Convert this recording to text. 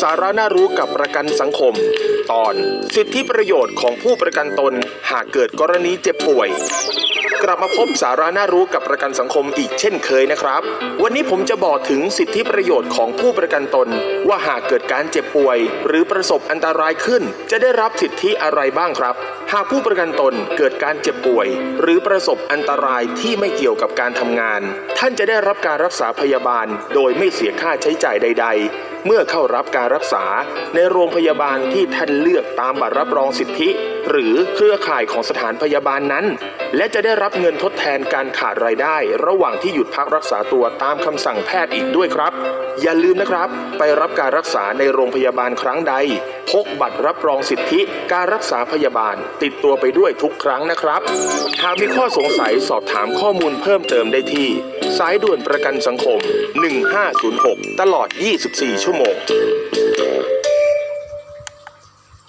สาระน่ารู้กับประกันสังคม ตอนสิทธิประโยชน์ของผู้ประกันตนหากเกิดกรณีเจ็บป่วย กลับมาพบสาระน่ารู้กับประกันสังคมอีกเช่นเคยนะครับ วันนี้ผมจะบอกถึงสิทธิประโยชน์ของผู้ประกันตน ว่าหากเกิดการเจ็บป่วย หรือประสบอันตรายขึ้น จะได้รับสิทธิอะไรบ้างครับ หากผู้ประกันตนเกิดการเจ็บป่วย หรือประสบอันตรายที่ไม่เกี่ยวกับการทำงาน ท่านจะได้รับการรักษาพยาบาล โดยไม่เสียค่าใช้จ่ายใด ๆ เมื่อเข้ารับการรักษาในโรงพยาบาลที่ท่านเลือกตามบัตรรับรองสิทธิ หรือเครือข่ายของสถานพยาบาลนั้น และจะได้รับเงินทดแทนการขาดรายได้ ระหว่างที่หยุดพักรักษาตัวตามคำสั่งแพทย์อีกด้วยครับ อย่าลืมนะครับ ไปรับการรักษาในโรงพยาบาลครั้งใด พกบัตรรับรองสิทธิ การรักษาพยาบาล ติดตัวไปด้วยทุกครั้งนะครับ หากมีข้อสงสัยสอบถามข้อมูลเพิ่มเติมได้ที่ สายด่วนประกันสังคม 1506 ตลอด 24 ชั่ว Drummond.